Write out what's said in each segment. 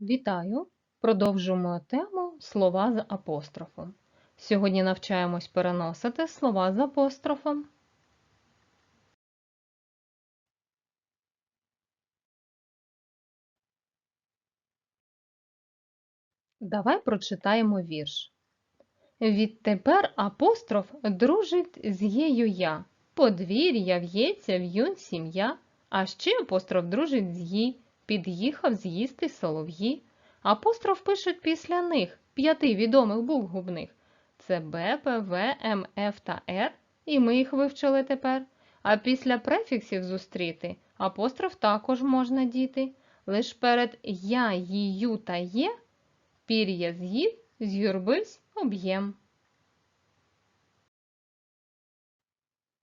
Вітаю! Продовжуємо тему слова з апострофом. Сьогодні навчаємось переносити слова з апострофом. Давай прочитаємо вірш. Відтепер апостроф дружить з єю я. Подвір'я в'ється в'юнь сім'я, а ще апостроф дружить з їй, під'їхав з'їсти солов'ї. Апостроф пишуть після них п'яти відомих букв губних. Це Б, П, В, М, Ф та Р, і ми їх вивчили тепер. А після префіксів зустріти апостроф також можна діти. Лиш перед я, їю та є пір'я з'їв, з'юрбивсь, об'єм.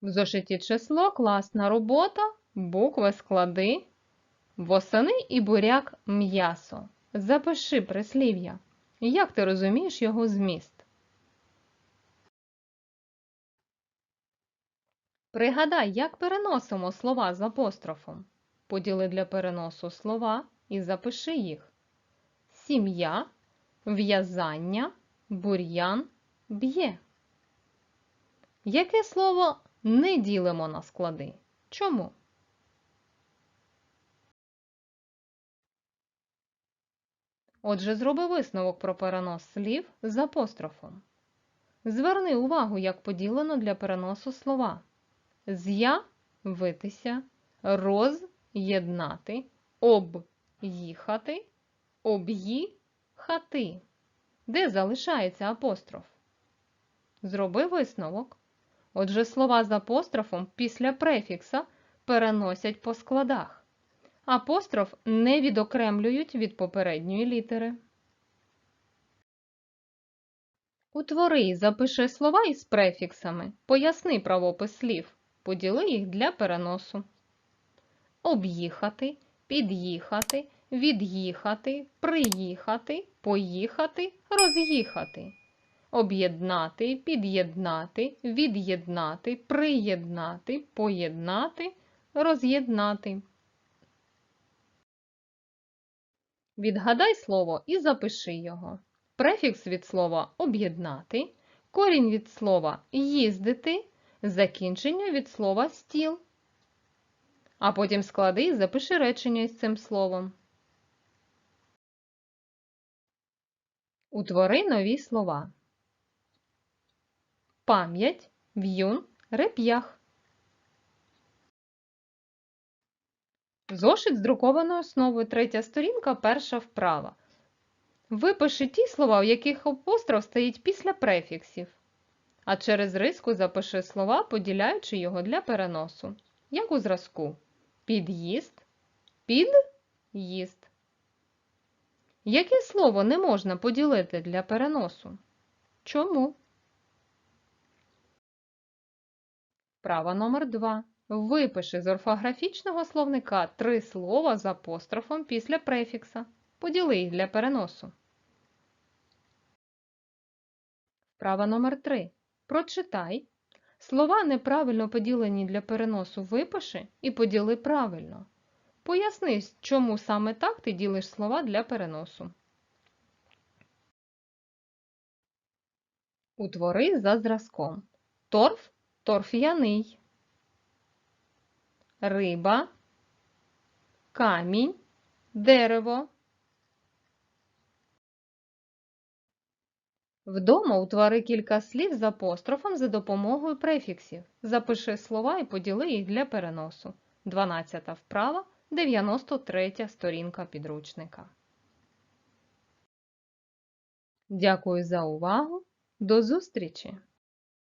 В зошиті число класна робота, букви склади. Восени і буряк м'ясо. Запиши прислів'я. Як ти розумієш його зміст? Пригадай, як переносимо слова з апострофом. Поділи для переносу слова і запиши їх. Сім'я, в'язання, бур'ян, б'є. Яке слово не ділимо на склади? Чому? Отже, зроби висновок про перенос слів з апострофом. Зверни увагу, як поділено для переносу слова. З'я витися, роз'єднати, об'їхати, об'їхати. Де залишається апостроф? Зроби висновок. Отже, слова з апострофом після префікса переносять по складах. Апостроф не відокремлюють від попередньої літери. Утвори запиши слова із префіксами. Поясни правопис слів. Поділи їх для переносу. Об'їхати, під'їхати, від'їхати, приїхати, поїхати, роз'їхати. Об'єднати, під'єднати, від'єднати, приєднати, поєднати, роз'єднати. Відгадай слово і запиши його. Префікс від слова об'єднати, корінь від слова їздити, закінчення від слова стіл. А потім склади і запиши речення із цим словом. Утвори нові слова. Пам'ять, в'юн, реп'ях. Зошит з друкованою основою, третя сторінка, перша вправа. Випиши ті слова, в яких апостроф стоїть після префіксів. А через риску запиши слова, поділяючи його для переносу. Як у зразку. Під'їзд, під'їзд. Яке слово не можна поділити для переносу? Чому? Вправа номер 2. Випиши з орфографічного словника три слова з апострофом після префікса. Поділи їх для переносу. Вправа номер 3. Прочитай. Слова неправильно поділені для переносу випиши і поділи правильно. Поясни, чому саме так ти ділиш слова для переносу. Утвори за зразком. Торф торф'яний риба, камінь, дерево. Вдома утвори кілька слів з апострофом за допомогою префіксів. Запиши слова і поділи їх для переносу. 12 вправа, 93 сторінка підручника. Дякую за увагу. До зустрічі!